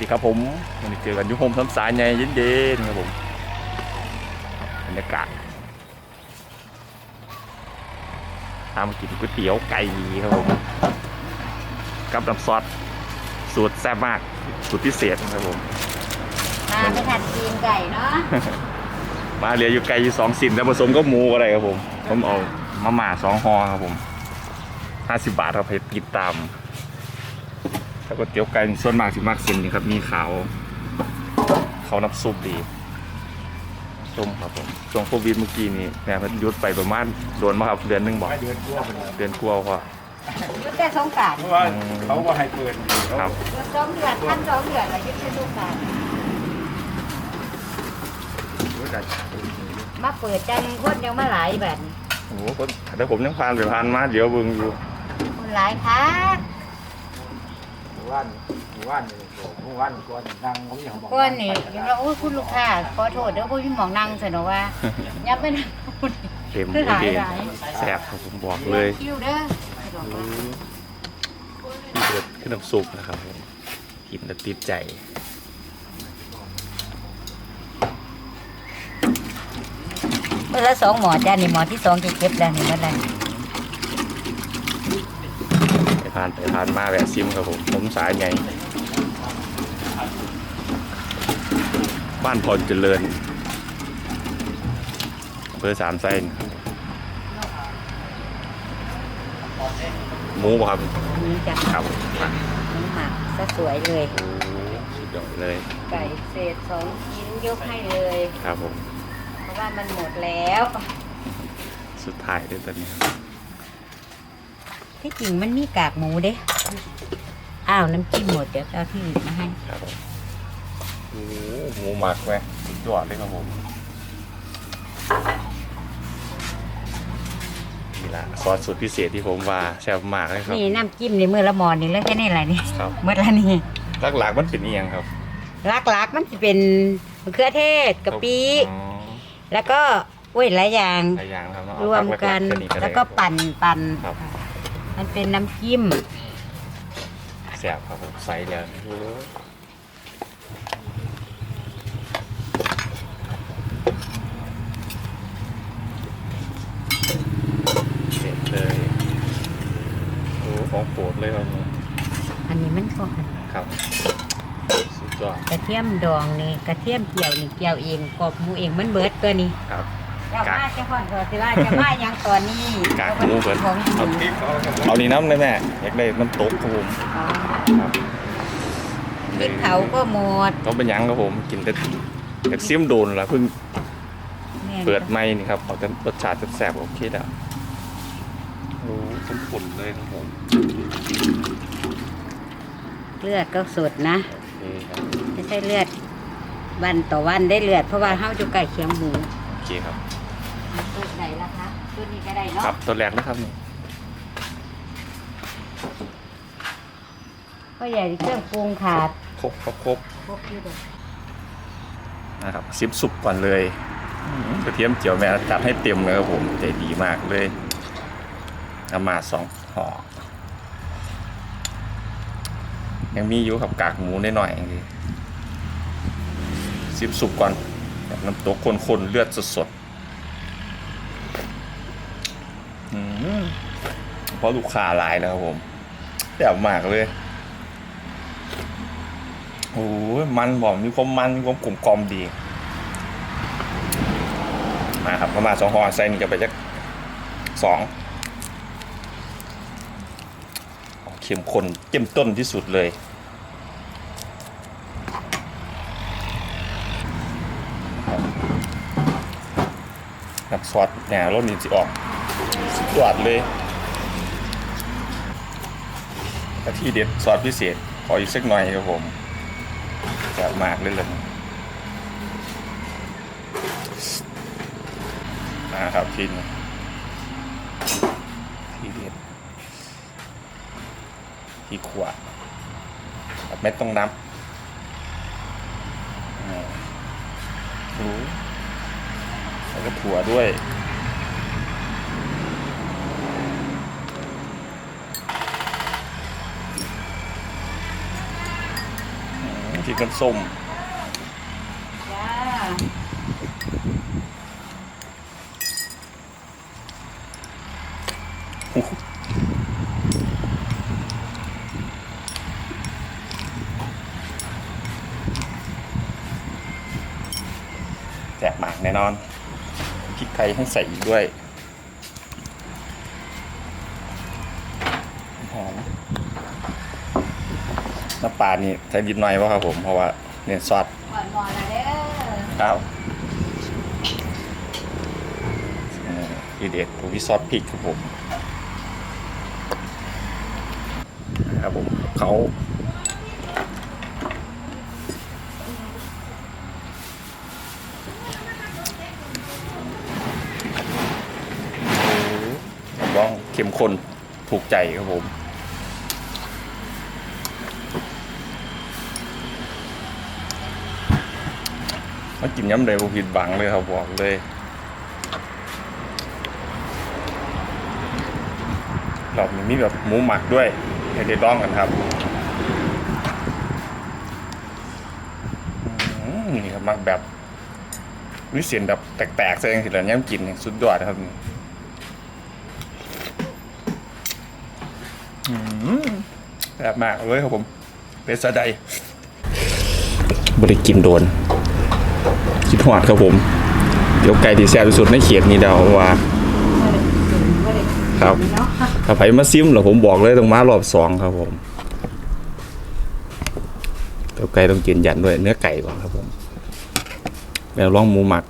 ดีครับผมวันนี้เจอกันอยุโฮมซ้ำสายไงเย็นๆครับผมบรรยากาศตามมากินก๋วยเตี๋ยวไก่ครับผมกับน้ำซอสสูตรแซ่บมากสูตรพิเศษครับผมมาไม่ทันกินไก่เนาะมาเหลืออยู่ไก่อยู่สองสินแต่ผสมก็หมูอะไรครับผมผมเอามาม่าสองห่อครับผมห้าสิบบาทครับให้ติดตาม แล้วก็เตี๋ยวไก่ส่วนมากสิมากสินนี่ครับ มีขาวเขาน้ำซุปดีส้มครับผมช่วงโควิดเมื่อกี้นี่แม่เพิ่นหยุดไปประมาณโดนมาครับเดือนหนึงบอกเดือนกว่าเป็นเดือนกว่าว่ายุดแต่สงกรารเพราะว่าเขาว่าให้เปิดอยู่ครับยุดสองเดือนท่านสองเดือนแล้วยุดแต่สงกรารรู้จักมาเปิดจังคนยังมาหลายแบบนี้โอ้โหคนแต่ผมยังผ่านไปผ่านมาเดี๋ยวเบิ่งอยู่คนหลายค่ะ หมู่านหมู่บ้านนี่หมู่บ้านก่อนนั่งเขาอย่างบอกคนนี่ยังว่าโอ้ยคุณลูกค้าขอโทษเด้อพวกพี่หมองนั่งเสนอว่ายับไม่ได้พูดเต็มหลายเต็มหลายแซ่บครับผมบอกเลยคิวเด้อที่เด็ดขึ้นน้ำซุปนะครับผมกินแล้วติดใจเมื่อละสองหมอจ้านี่หมอที่สองจะเก็บแล้วนี่เมื่อไร ผ่านไปผ่านมาแวะซิมครับผมผมสายไงบ้านพรเจริญอำเภอสามไส้นะครับหมูบ่ครับอันนี้จ้ะครับมาน้ำหมักซะสวยเลยโอ้สุดยอดเลยไก่เศษสองชิ้นยกให้เลย ครับผม เพราะว่ามันหมดแล้ว สุดท้ายด้วยตอนนี้ ที่จริงมันมีกากหมูเด้อ้าวน้ำจิ้มหมดเดี๋ยวเอาที่อื่นมาให้ครับผมโอ้หมูหมักไหมสุดยอดเลยครับผมนี่ละซอสสูตรพิเศษที่ผมว่าแซ่บมากเลยครับ นี่น้ำจิ้มในมือละหมอนนี่แล้วแค่นี้อะไรนี่ครับ เมื่อละนี่หลักๆมันเป็นอีหยังครับลักๆมันจะเป็นมะเขือเทศกะปิอ๋อแล้วก็โอ้ยหลายอย่าง หลายอย่างครับเนาะรวมกัน เอาหลัๆแล้วก็ได้ปั่นปั่นครับ มันเป็นน้ำจิ้มแซ่บครับผมใส่แล้วโอ้เด็ดเลยโอ้ของโปรดเลยครับอันนี้มันก็ครับสุดยอดกระเทียมดองนี่กระเทียมเกี่ยวนี่เกี่ยวเองกรอบหมูเองมันเบิดตัวนี้ครับ เรามาจะพ่อนเถอะสิว่าจะมายังตอนนี้กากหมูเบิดของหมูพริกเขาก็เอานี่น้ำเลยแม่อยากได้น้ำตกครับผมอ๋อครับพริกเผาก็หมดต้องเป็นหยังครับผมกินแต่แต่ซิมโดนละเพิ่งแม่นเปิดไม่นี่ครับเอาแต่รสชาติแซ่บๆโอเคแล้วโอ้สมผลเลยครับผมเลือดก็สดนะโอเคครับไม่ใช่เลือดวันต่อวันได้เลือดเพราะว่าเฮาอยู่ใกล้เคียงหมูโอเคครับ ตัวไหนล่ะคะตัวนี้ก็ได้เนาะครับตัวแรกนะครับนี่ก็ใหญ่เครื่องปรุงขาดครบครบครบครบอยู่เด้อนะครับซิมสุปก่อนเลยอื้อหือกระเทียมเจียวแม่จัดให้เต็มเลยครับผมใจดีมากเลยเอามาสองห่อยังมีอยู่กับกากหมูนิดหน่อยๆอย่างนี้ซิมสุปก่อนแบบน้ำตกคนๆเลือดสดๆอืม เพราะลูกค้าหลายแล้วครับผมแบบมากเลยโอ้ยมันบอกมีความมันมีความกลมกลอมดี มาครับประมาณสองหอใส่นี่จะไปจักสองเข้มข้นเจ้มต้นที่สุดเลยน้ำซอสแหนรสนี่สิออก สุดยอดเลยกะที่เด็ดซอสพิเศษ ขออีกสักหน่อยครับผมจะมากเลยเลยมาครับทีนี้ทีเด็ดที่ขวดแบบไม่ต้องนับอ่ารู้แล้วก็ถั่วด้วย กินน้ำส้มจ้าแจกหมากแน่นอนพริกไทยให้ใส่อีกด้วยหอมน้ำ ปลานี่ใส่ดิบหน่อยวะครับผมเพราะว่าเนี่ยซอสหมอนหมอนละเด้อข้าวอีเด็ดผมวิซอสพริกครับผมครับผมเขาบ้องเข้มข้นถูกใจครับผม กินย้ำเลยผมผิดบังเลยครับบอกเลยรอบนี้มีแบบหมูหมักด้วยให้ได้ลองกันครับนี่ครับมักแบบวิเศษแบบแตกๆแสดงสิแล้วย้ำกินนี่สุดยอดครับอืมแบบมากเลยครับผม เป็นสะใดบริกินโดน คิดหอดครับผม เดี๋ยวไก่ที่แซ่บที่สุดในเขตนี้เดาว่าครับถ้าไผมาซิมเหรอผมบอกเลยต้องมารอบสองครับผมเดี๋ยวไก่ต้องกินยันด้วย เนื้อไก่ก่อนครับผมแล้วลองหมูหมัก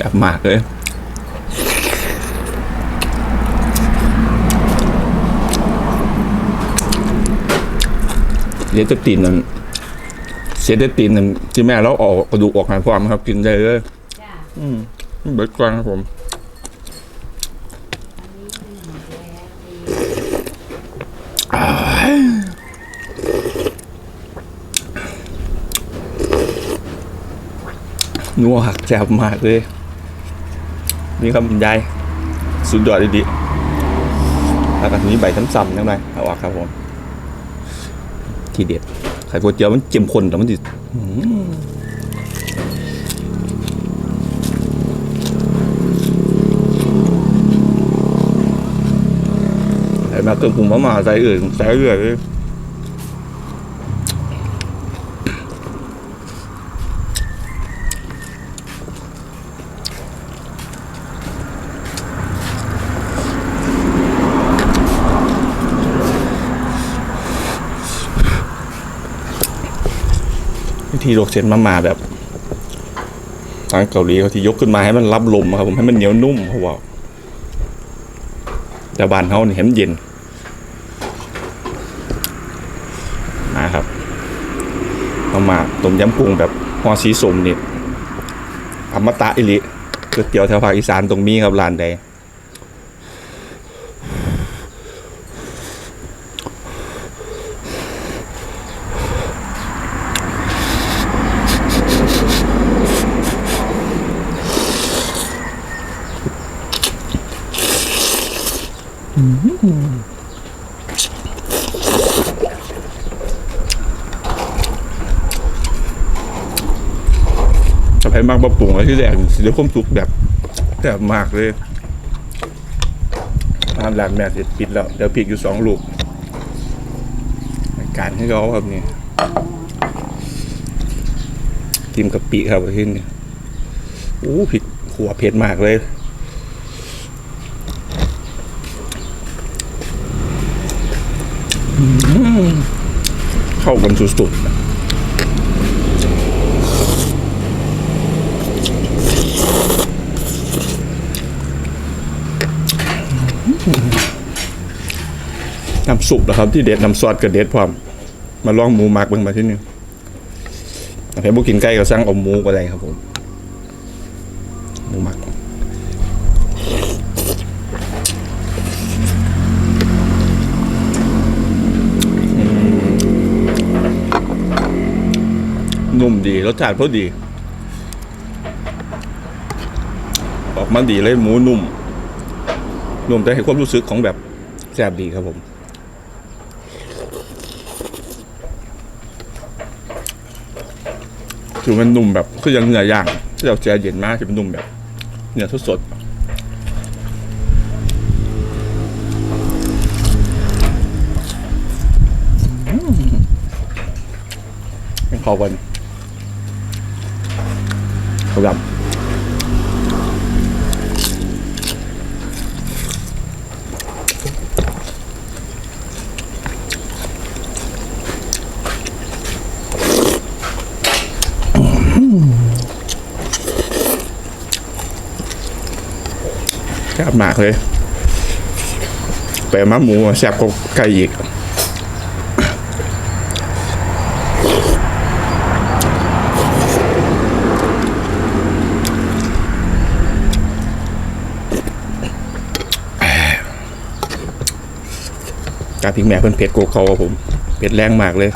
จับหมากเลย เดี๋ยวจะตีนนั่นเสียได้ตีนนั่นที่แม่เราเออกกระดูกออกหาความครับ กินได้เลยจ้าอืมเบิร์ดกวางครับผมนัวหักแซ่บมากเลย นี่ครับคุณยายสุดยอดดีๆแล้วก็ทีนี้ใบซ้ำๆนั่นไงเอาออกครับผม ทีเด็ดไข่ก๋วยเตี๋ยวมันเจ็มคนแต่มันดิใส่มาเครื่องปรุงมามาใส่อื่นใส่เรื่อยเลย วิธีลวกเส้นมามาแบบทางเกาหลีเขาที่ยกขึ้นมาให้มันรับลมครับผมให้มันเหนียวนุ่มเพราะว่าแต่บานเขาเนี่ยเห็นเย็นนะครับมามาต้มยำกุ้งแบบหอสีสมนี่อมตะอิลิก๋วยเตี๋ยวแถวภาคอีสานตรงนี้ครับร้านใด จะให้มากบะปรุงอะไรที่แรกเดี๋ยวความสุกแบบแบบมากเลยร้านร้านแม่เสร็จปิดแล้ว เดี๋ยวพริกอยู่สองลูกการให้เขาครับนี่กินกะปิครับที่นี่โอ้พริกขัวเผ็ดมากเลย เข้ากันสุดๆน้ำซุปนะครับ ที่เด็ดน้ำซอสก็เด็ดพร้อม มาลองหมูหมักเบิ่งมาที่นี่ถ้ใครบุกินไก่ก็สั่งเอาหมูก็ได้ครับผม หมูหมัก นุ่มดี รสชาติพอดี ออกมาดีเลยหมูนุ่มรวมแต่ให้ความรู้สึกของแบบแซ่บดีครับผมคือมันนุ่มแบบคือยังเนื้อย่างที่เราแช่เย็นมากจะเป็นนุ่มแบบเนื้อสดๆอืมให้เข้ากัน ครับ แซ่บมากเลยไปมาหมูแซ่บกว่าไก่อีก กาพริกแม่เพิ่นเผ็ดโกว่าเขาครับผมเผ็ดแรงมากเลย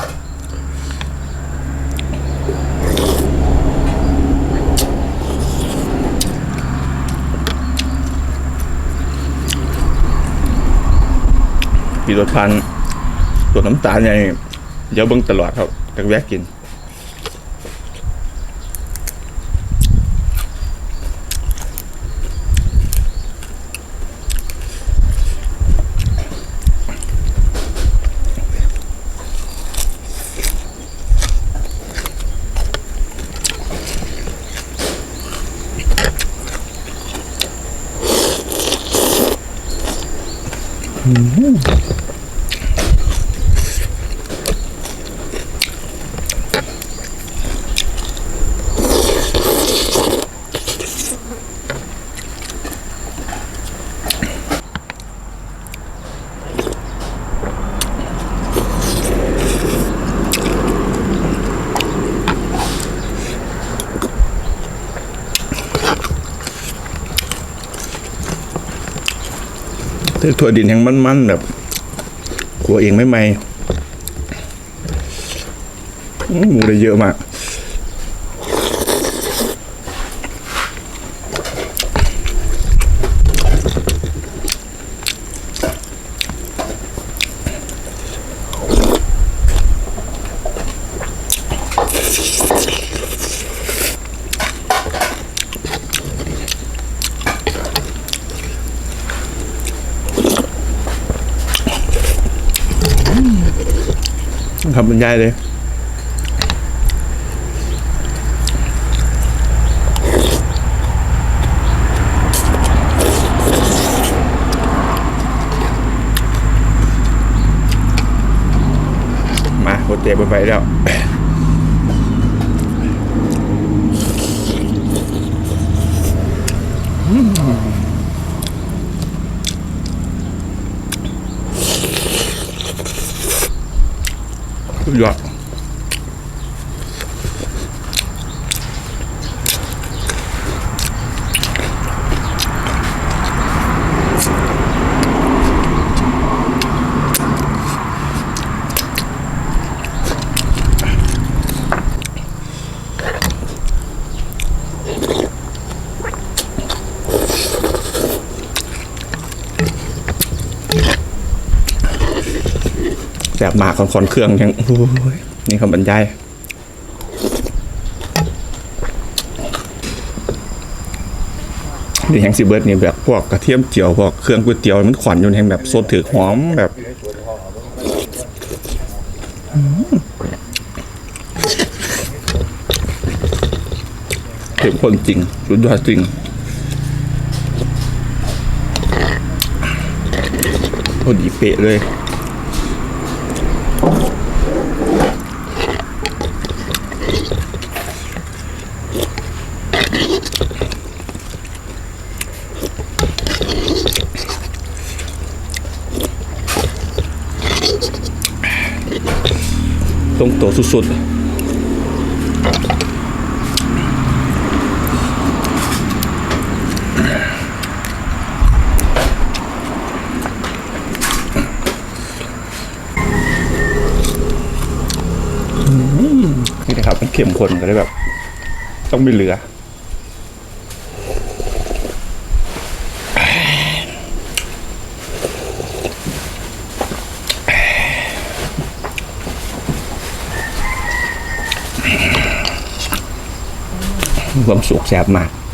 ปีรถพันตัวน้ำตาลใหญ่เดี๋ยวเบิ่งตลอดครับจักแวะกิน แต่ถั่วดินแห้งมันๆแบบขัวเองไม่ไหมอื้อหมูได้เยอะมาก คำบรรยายเลยมาโคเตะไปแล้ว สุ แบบมากคอนๆเครื่องยังโอ้ยนี่คำบรรยายนี่แฮงซีเบิร์ดนี่แบบพวกกระเทียมเจียวพวกเครื่องก๋วยเตี๋ยวมันขวัญอยู่แฮงแบบสดถือหอมแบบเข้มข้นจริงสุดยอดจริงพอดีเป๊ะเลย ตรงโตวสุดๆนี่นะครับมันเข้มข้นก็ได้แบบ ต้องไม่เหลือ ความสุขแสบมาก